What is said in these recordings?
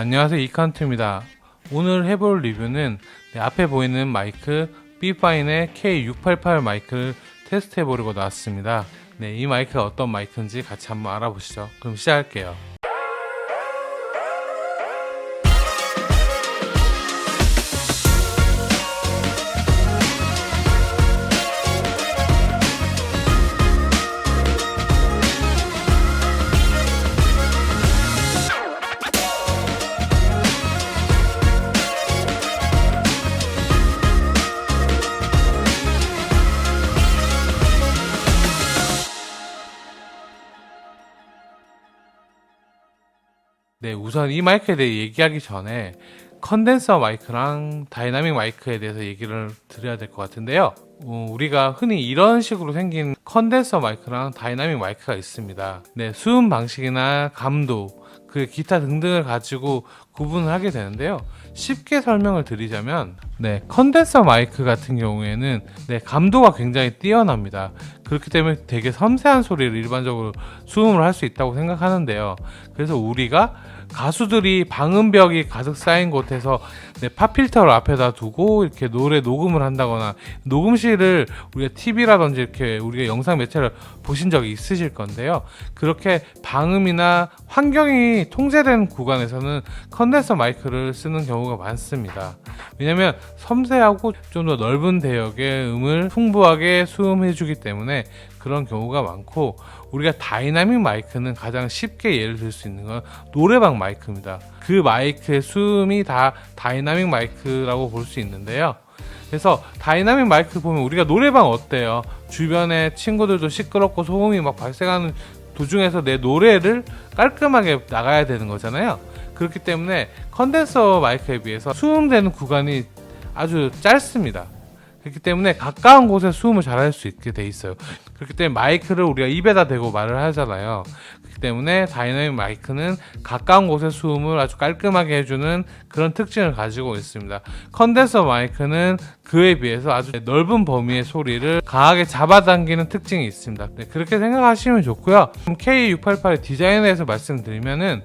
네, 안녕하세요. 이카운트입니다. 오늘 해볼 리뷰는 네, 앞에 보이는 마이크 B파인의 K688 마이크를 테스트 해보려고 나왔습니다. 네, 이 마이크가 어떤 마이크인지 같이 한번 알아보시죠. 그럼 시작할게요. 네, 우선 이 마이크에 대해 얘기하기 전에 컨덴서 마이크랑 다이나믹 마이크에 대해서 얘기를 드려야 될 것 같은데요. 어, 우리가 흔히 이런 식으로 생긴 컨덴서 마이크랑 다이나믹 마이크가 있습니다. 네, 수음 방식이나 감도, 그 기타 등등을 가지고 구분을 하게 되는데요. 쉽게 설명을 드리자면, 네, 컨덴서 마이크 같은 경우에는 네, 감도가 굉장히 뛰어납니다. 그렇기 때문에 되게 섬세한 소리를 일반적으로 수음을 할 수 있다고 생각하는데요. 그래서 우리가 가수들이 방음벽이 가득 쌓인 곳에서 네, 팝필터를 앞에다 두고 이렇게 노래 녹음을 한다거나 녹음실을 우리가 TV라든지 이렇게 우리가 영상 매체를 보신 적이 있으실 건데요. 그렇게 방음이나 환경이 통제된 구간에서는 컨덴서 마이크를 쓰는 경우가 많습니다. 왜냐면 섬세하고 좀 더 넓은 대역의 음을 풍부하게 수음해 주기 때문에 그런 경우가 많고 우리가 다이나믹 마이크는 가장 쉽게 예를 들 수 있는 건 노래방 마이크입니다. 그 마이크의 수음이 다 다이나믹 마이크라고 볼 수 있는데요. 그래서 다이나믹 마이크 보면 우리가 노래방 어때요? 주변에 친구들도 시끄럽고 소음이 막 발생하는 도중에서 내 노래를 깔끔하게 나가야 되는 거잖아요. 그렇기 때문에 컨덴서 마이크에 비해서 수음되는 구간이 아주 짧습니다. 그렇기 때문에 가까운 곳에 수음을 잘 할 수 있게 돼 있어요. 그렇기 때문에 마이크를 우리가 입에다 대고 말을 하잖아요. 그렇기 때문에 다이나믹 마이크는 가까운 곳에 수음을 아주 깔끔하게 해주는 그런 특징을 가지고 있습니다. 컨덴서 마이크는 그에 비해서 아주 넓은 범위의 소리를 강하게 잡아당기는 특징이 있습니다. 네, 그렇게 생각하시면 좋고요. K688의 디자인에 대해서 말씀드리면은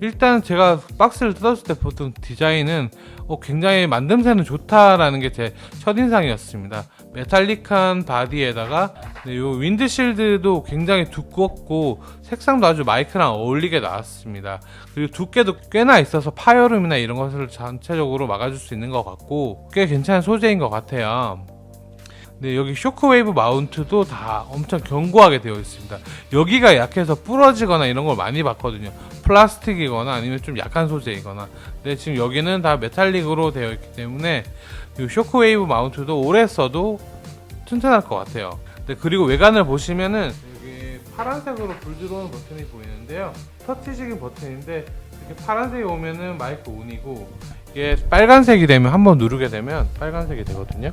일단 제가 박스를 뜯었을 때 보통 디자인은 어, 굉장히 만듦새는 좋다라는 게 제 첫인상이었습니다. 메탈릭한 바디에다가 네, 요 윈드실드도 굉장히 두껍고 색상도 아주 마이크랑 어울리게 나왔습니다. 그리고 두께도 꽤나 있어서 파열음이나 이런 것을 전체적으로 막아줄 수 있는 것 같고 꽤 괜찮은 소재인 것 같아요. 네, 여기 쇼크웨이브 마운트도 다 엄청 견고하게 되어 있습니다. 여기가 약해서 부러지거나 이런 걸 많이 봤거든요. 플라스틱이거나 아니면 좀 약한 소재이거나. 근데 지금 여기는 다 메탈릭으로 되어 있기 때문에 이 쇼크웨이브 마운트도 오래 써도 튼튼할 것 같아요. 네, 그리고 외관을 보시면은 여기 파란색으로 불 들어오는 버튼이 보이는데요. 터치식인 버튼인데 이렇게 파란색이 오면은 마이크 온이고 이게 빨간색이 되면 한번 누르게 되면 빨간색이 되거든요.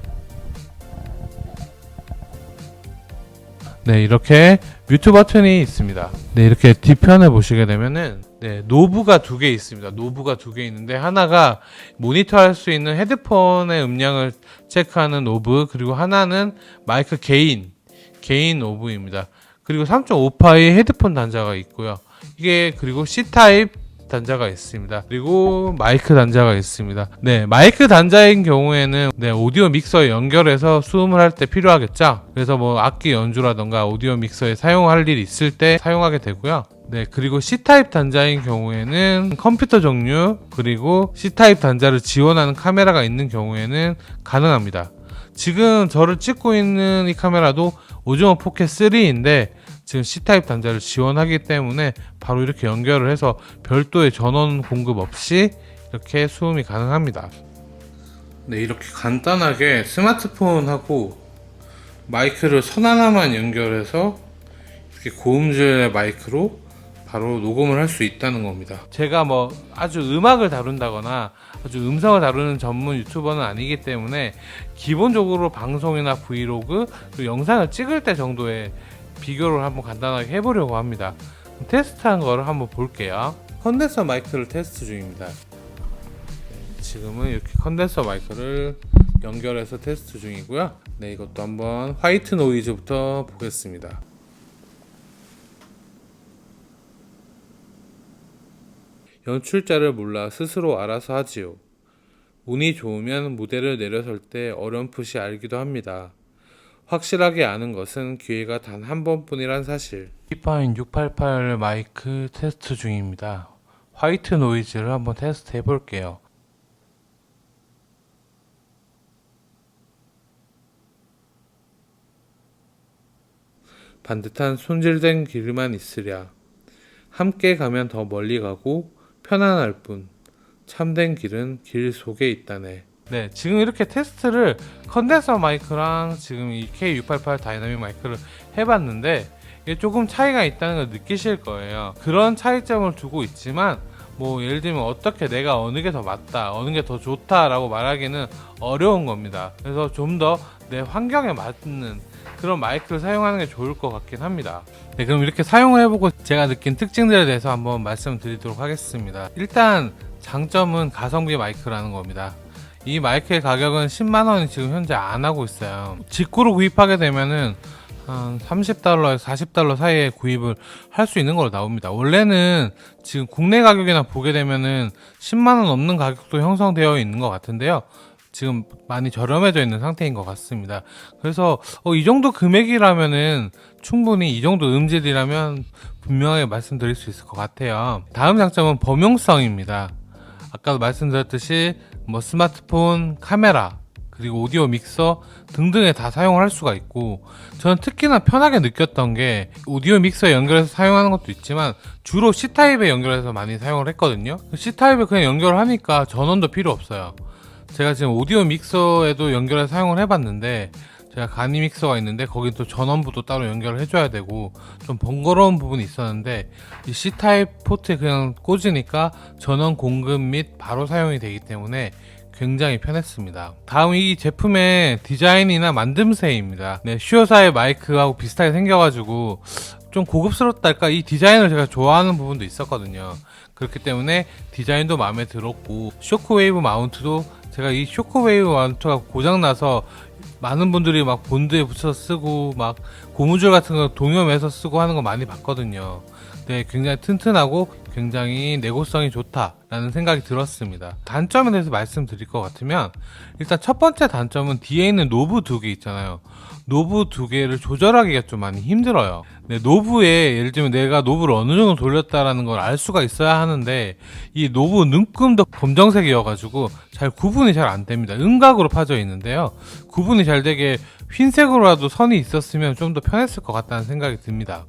네, 이렇게 뮤트 버튼이 있습니다. 네, 이렇게 뒤편을 보시게 되면은 네, 노브가 두 개 있습니다. 노브가 두 개 있는데 하나가 모니터 할 수 있는 헤드폰의 음량을 체크하는 노브 그리고 하나는 마이크 개인 개인 노브입니다. 그리고 3.5파의 헤드폰 단자가 있고요. 이게 그리고 C 타입 단자가 있습니다. 그리고 마이크 단자가 있습니다. 네, 마이크 단자인 경우에는 네, 오디오 믹서에 연결해서 수음을 할 때 필요하겠죠. 그래서 뭐 악기 연주라던가 오디오 믹서에 사용할 일 있을 때 사용하게 되고요. 네, 그리고 C타입 단자인 경우에는 컴퓨터 종류, 그리고 C타입 단자를 지원하는 카메라가 있는 경우에는 가능합니다. 지금 저를 찍고 있는 이 카메라도 오징어 포켓 3인데 지금 C타입 단자를 지원하기 때문에 바로 이렇게 연결을 해서 별도의 전원 공급 없이 이렇게 수음이 가능합니다. 네, 이렇게 간단하게 스마트폰하고 마이크를 선 하나만 연결해서 이렇게 고음질의 마이크로 바로 녹음을 할 수 있다는 겁니다. 제가 뭐 아주 음악을 다룬다거나 아주 음성을 다루는 전문 유튜버는 아니기 때문에 기본적으로 방송이나 브이로그 영상을 찍을 때 정도의 비교를 한번 간단하게 해보려고 합니다. 테스트한 거를 한번 볼게요. 컨덴서 마이크를 테스트 중입니다. 네, 지금은 이렇게 컨덴서 마이크를 연결해서 테스트 중이고요. 네, 이것도 한번 화이트 노이즈부터 보겠습니다. 연출자를 몰라 스스로 알아서 하지요. 운이 좋으면 무대를 내려설 때 어렴풋이 알기도 합니다. 확실하게 아는 것은 기회가 단 한 번뿐이란 사실. 피파인 688 마이크 테스트 중입니다. 화이트 노이즈를 한번 테스트 해볼게요. 반듯한 손질된 길만 있으랴. 함께 가면 더 멀리 가고 편안할 뿐. 참된 길은 길 속에 있다네. 네, 지금 이렇게 테스트를 컨덴서 마이크랑 지금 이 K688 다이나믹 마이크를 해봤는데 이게 조금 차이가 있다는 걸 느끼실 거예요. 그런 차이점을 두고 있지만 뭐 예를 들면 어떻게 내가 어느 게 더 맞다, 어느 게 더 좋다라고 말하기는 어려운 겁니다. 그래서 좀 더 내 환경에 맞는 그런 마이크를 사용하는 게 좋을 것 같긴 합니다. 네, 그럼 이렇게 사용을 해보고 제가 느낀 특징들에 대해서 한번 말씀드리도록 하겠습니다. 일단 장점은 가성비 마이크라는 겁니다. 이 마이크의 가격은 10만 원이 지금 현재 안 하고 있어요. 직구로 구입하게 되면은 한 30달러에서 40달러 사이에 구입을 할 수 있는 걸로 나옵니다. 원래는 지금 국내 가격이나 보게 되면은 10만 원 넘는 가격도 형성되어 있는 것 같은데요. 지금 많이 저렴해져 있는 상태인 것 같습니다. 그래서 어, 이 정도 금액이라면은 충분히 이 정도 음질이라면 분명하게 말씀드릴 수 있을 것 같아요. 다음 장점은 범용성입니다. 아까도 말씀드렸듯이 뭐 스마트폰, 카메라, 그리고 오디오 믹서 등등에 다 사용을 할 수가 있고 저는 특히나 편하게 느꼈던 게 오디오 믹서에 연결해서 사용하는 것도 있지만 주로 C타입에 연결해서 많이 사용을 했거든요. C타입에 그냥 연결을 하니까 전원도 필요 없어요. 제가 지금 오디오 믹서에도 연결해서 사용을 해봤는데 제가 간이 믹서가 있는데 거긴 또 전원부도 따로 연결을 해줘야 되고 좀 번거로운 부분이 있었는데 이 C타입 포트에 그냥 꽂으니까 전원 공급 및 바로 사용이 되기 때문에 굉장히 편했습니다. 다음 이 제품의 디자인이나 만듦새입니다. 네, 슈어사의 마이크하고 비슷하게 생겨가지고 좀 고급스럽달까 이 디자인을 제가 좋아하는 부분도 있었거든요. 그렇기 때문에 디자인도 마음에 들었고 쇼크웨이브 마운트도 제가 이 쇼크웨이브 마운트가 고장나서 많은 분들이 막 본드에 붙여서 쓰고 막 고무줄 같은 거 동염해서 쓰고 하는 거 많이 봤거든요. 네, 굉장히 튼튼하고 굉장히 내구성이 좋다라는 생각이 들었습니다. 단점에 대해서 말씀드릴 것 같으면 일단 첫 번째 단점은 뒤에 있는 노브 두 개 있잖아요. 노브 두 개를 조절하기가 좀 많이 힘들어요. 네, 노브에 예를 들면 내가 노브를 어느 정도 돌렸다라는 걸 알 수가 있어야 하는데 이 노브 눈금도 검정색이어가지고 잘 구분이 잘 안 됩니다. 음각으로 파져 있는데요. 구분이 잘 되게 흰색으로라도 선이 있었으면 좀 더 편했을 것 같다는 생각이 듭니다.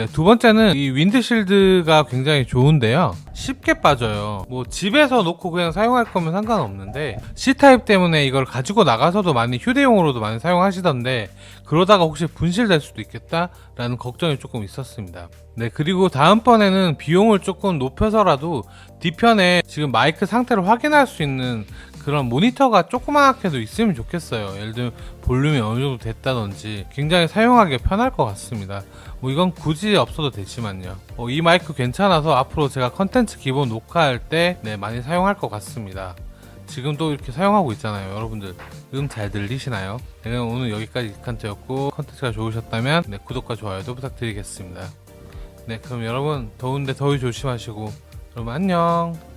네, 두 번째는 이 윈드실드가 굉장히 좋은데요. 쉽게 빠져요. 뭐 집에서 놓고 그냥 사용할 거면 상관없는데 C타입 때문에 이걸 가지고 나가서도 많이 휴대용으로도 많이 사용하시던데 그러다가 혹시 분실될 수도 있겠다라는 걱정이 조금 있었습니다. 네, 그리고 다음번에는 비용을 조금 높여서라도 뒤편에 지금 마이크 상태를 확인할 수 있는 그런 모니터가 조그맣게도 있으면 좋겠어요. 예를 들면 볼륨이 어느 정도 됐다든지 굉장히 사용하기 편할 것 같습니다. 뭐 이건 굳이 없어도 되지만요. 어, 이 마이크 괜찮아서 앞으로 제가 컨텐츠 기본 녹화할 때 네, 많이 사용할 것 같습니다. 지금도 이렇게 사용하고 있잖아요. 여러분들 음 잘 들리시나요? 네, 그럼 오늘 여기까지 이칸트였고 컨텐츠가 좋으셨다면 네, 구독과 좋아요도 부탁드리겠습니다. 네, 그럼 여러분 더운데 더위 조심하시고 여러분 안녕.